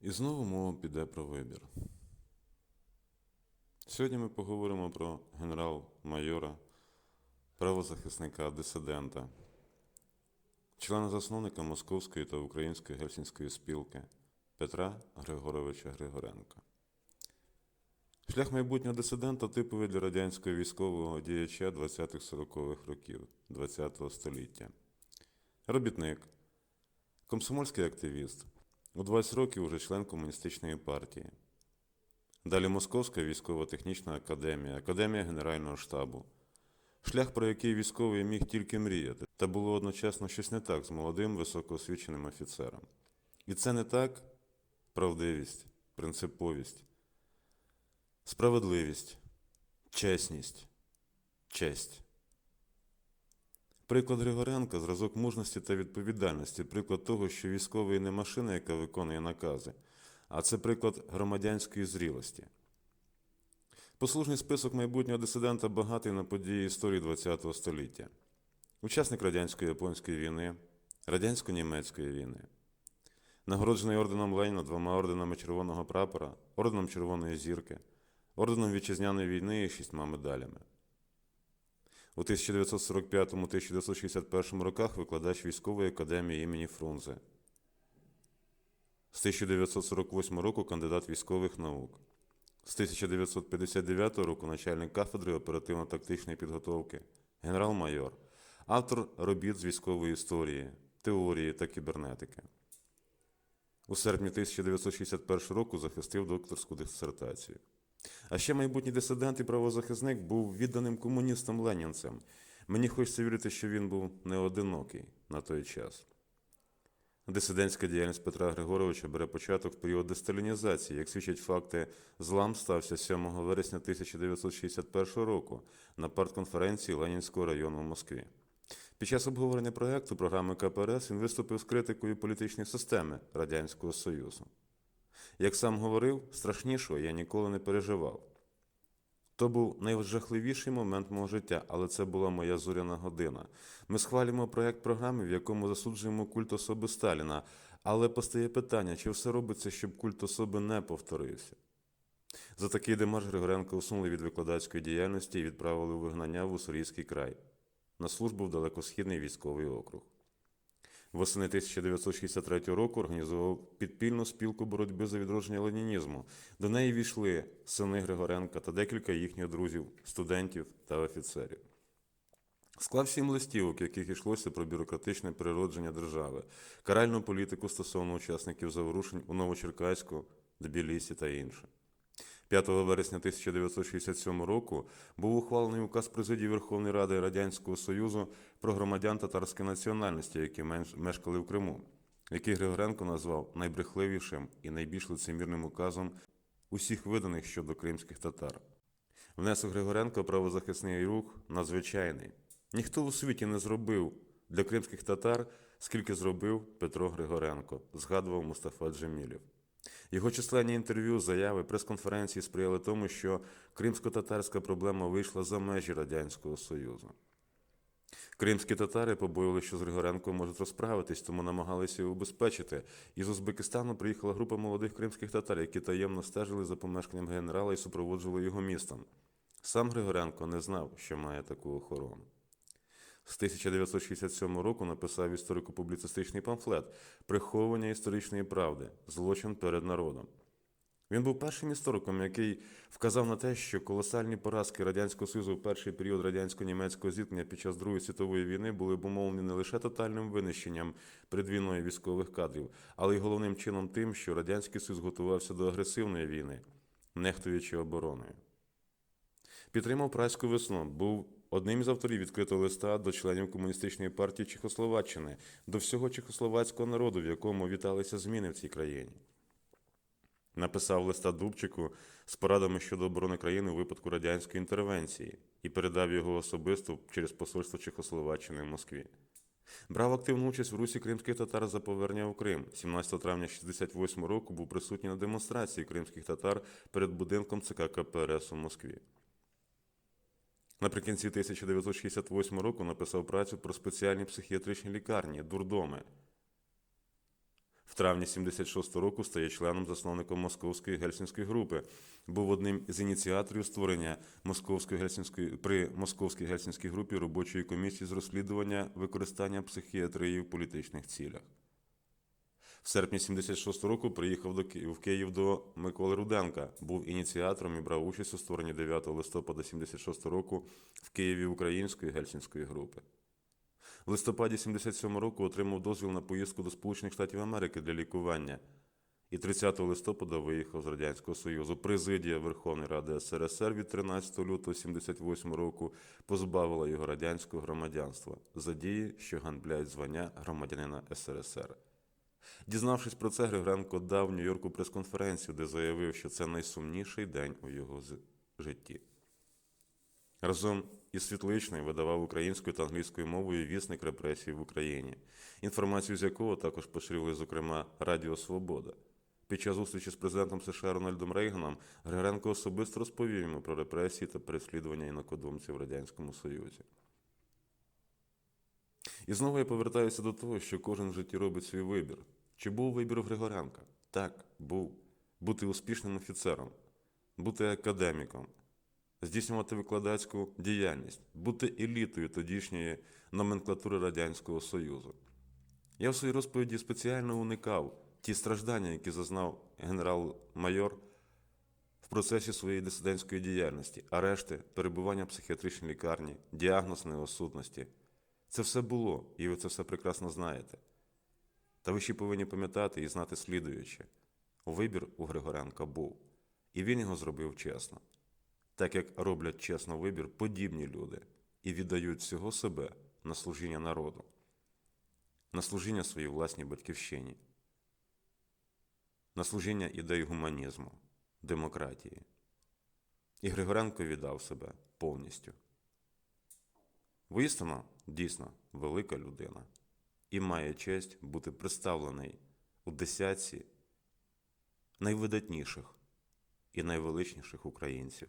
І знову мова піде про вибір. Сьогодні ми поговоримо про генерал-майора, правозахисника, дисидента, члена засновника Московської та Української гельсінської спілки Петра Григоровича Григоренка. Шлях майбутнього дисидента типовий для радянського військового діяча 20-40-х років ХХ століття. Робітник, комсомольський активіст, у 20 років уже член комуністичної партії. Далі Московська військово-технічна академія, академія Генерального штабу. Шлях, про який військовий міг тільки мріяти, та було одночасно щось не так з молодим високоосвіченим офіцером. І це не так правдивість, принциповість, справедливість, чесність, честь. Приклад Григоренка зразок мужності та відповідальності, приклад того, що військовий не машина, яка виконує накази, а це приклад громадянської зрілості. Послужний список майбутнього дисидента багатий на події історії ХХ століття. Учасник радянсько-японської війни, радянсько-німецької війни, нагороджений орденом Леніна двома орденами Червоного прапора, орденом Червоної зірки, орденом Вітчизняної війни і шістьма медалями. У 1945-1961 роках викладач військової академії імені Фрунзе. З 1948 року кандидат військових наук. З 1959 року начальник кафедри оперативно-тактичної підготовки, генерал-майор, автор робіт з військової історії, теорії та кібернетики. У серпні 1961 року захистив докторську дисертацію. А ще майбутній дисидент і правозахисник був відданим комуністом ленінцем. Мені хочеться вірити, що він був не одинокий на той час. Дисидентська діяльність Петра Григоровича бере початок в період десталінізації, як свідчать факти, злам стався 7 вересня 1961 року на партконференції Ленінського району в Москві. Під час обговорення проекту програми КПРС він виступив з критикою політичної системи Радянського Союзу. Як сам говорив, страшнішого я ніколи не переживав. То був найжахливіший момент мого життя, але це була моя зоряна година. Ми схвалюємо проєкт програми, в якому засуджуємо культ особи Сталіна, але постає питання, чи все робиться, щоб культ особи не повторився. За такий демарш Григоренко усунули від викладацької діяльності і відправили у вигнання в Уссурійський край на службу в далекосхідний військовий округ. Восени 1963 року організував підпільну спілку боротьби за відродження ленінізму. До неї війшли сини Григоренка та декілька їхніх друзів, студентів та офіцерів. Склав сім листівок, в яких йшлося про бюрократичне природження держави, каральну політику стосовно учасників заворушень у Новочеркаську, Тбілісі та інше. 5 вересня 1967 року був ухвалений указ президії Верховної Ради Радянського Союзу про громадян татарської національності, які мешкали в Криму, який Григоренко назвав найбрехливішим і найбільш лицемірним указом усіх виданих щодо кримських татар. Внесок Григоренка в правозахисний рух надзвичайний. Ніхто у світі не зробив для кримських татар, скільки зробив Петро Григоренко, згадував Мустафа Джемілєв. Його численні інтерв'ю, заяви, прес-конференції сприяли тому, що кримсько-татарська проблема вийшла за межі Радянського Союзу. Кримські татари побоювали, що з Григоренко можуть розправитись, тому намагалися його убезпечити. Із Узбекистану приїхала група молодих кримських татар, які таємно стежили за помешканням генерала і супроводжували його містом. Сам Григоренко не знав, що має таку охорону. З 1967 року написав історико-публіцистичний памфлет Приховування історичної правди. Злочин перед народом. Він був першим істориком, який вказав на те, що колосальні поразки Радянського Союзу в перший період радянсько-німецького зіткнення під час Другої світової війни були обумовлені не лише тотальним винищенням предвійної військових кадрів, але й головним чином тим, що Радянський Союз готувався до агресивної війни, нехтуючи обороною. Підтримав працьку весну, був одним із авторів відкритого листа до членів комуністичної партії Чехословаччини, до всього чехословацького народу, в якому віталися зміни в цій країні. Написав листа Дубчику з порадами щодо оборони країни у випадку радянської інтервенції і передав його особисто через посольство Чехословаччини в Москві. Брав активну участь в русі кримських татар за повернення в Крим. 17 травня 1968 року був присутній на демонстрації кримських татар перед будинком ЦК КПРС у Москві. Наприкінці 1968 року написав працю про спеціальні психіатричні лікарні, дурдоми. В травні 76 року стає членом засновником Московської гельсінської групи. Був одним із ініціаторів створення Московської гельсінської при Московській гельсінській групі робочої комісії з розслідування використання психіатрії в політичних цілях. В серпні 76 року приїхав до Ки- в Київ до Миколи Руденка. Був ініціатором і брав участь у створенні 9 листопада 76 року в Києві Української гельсінської групи. В листопаді 77 року отримав дозвіл на поїздку до Сполучених Штатів Америки для лікування. І 30 листопада виїхав з Радянського Союзу. Президія Верховної Ради СРСР від 13 лютого 78 року позбавила його радянського громадянства за дії, що ганьблять звання громадянина СРСР. Дізнавшись про це, Григоренко дав в Нью-Йорку прес-конференцію, де заявив, що це найсумніший день у його житті. Разом із Світличною видавав українською та англійською мовою вісник репресій в Україні, інформацію з якого також поширювали, зокрема, Радіо Свобода. Під час зустрічі з президентом США Рональдом Рейганом Григоренко особисто розповів йому про репресії та переслідування інакодумців в Радянському Союзі. І знову я повертаюся до того, що кожен в житті робить свій вибір. Чи був вибір у Григоренка? Так, був. Бути успішним офіцером, бути академіком, здійснювати викладацьку діяльність, бути елітою тодішньої номенклатури Радянського Союзу. Я в своїй розповіді спеціально уникав ті страждання, які зазнав генерал-майор в процесі своєї дисидентської діяльності, арешти, перебування в психіатричній лікарні, діагноз неосудності. Це все було, і ви це все прекрасно знаєте. Та ви ще повинні пам'ятати і знати слідуюче. Вибір у Григоренка був, і він його зробив чесно. Так як роблять чесно вибір подібні люди і віддають всього себе на служіння народу, на служіння своїй власній батьківщині, на служіння ідей гуманізму, демократії. І Григоренко віддав себе повністю. Воістину, дійсно, велика людина. І має честь бути представлений у десятці найвидатніших і найвеличніших українців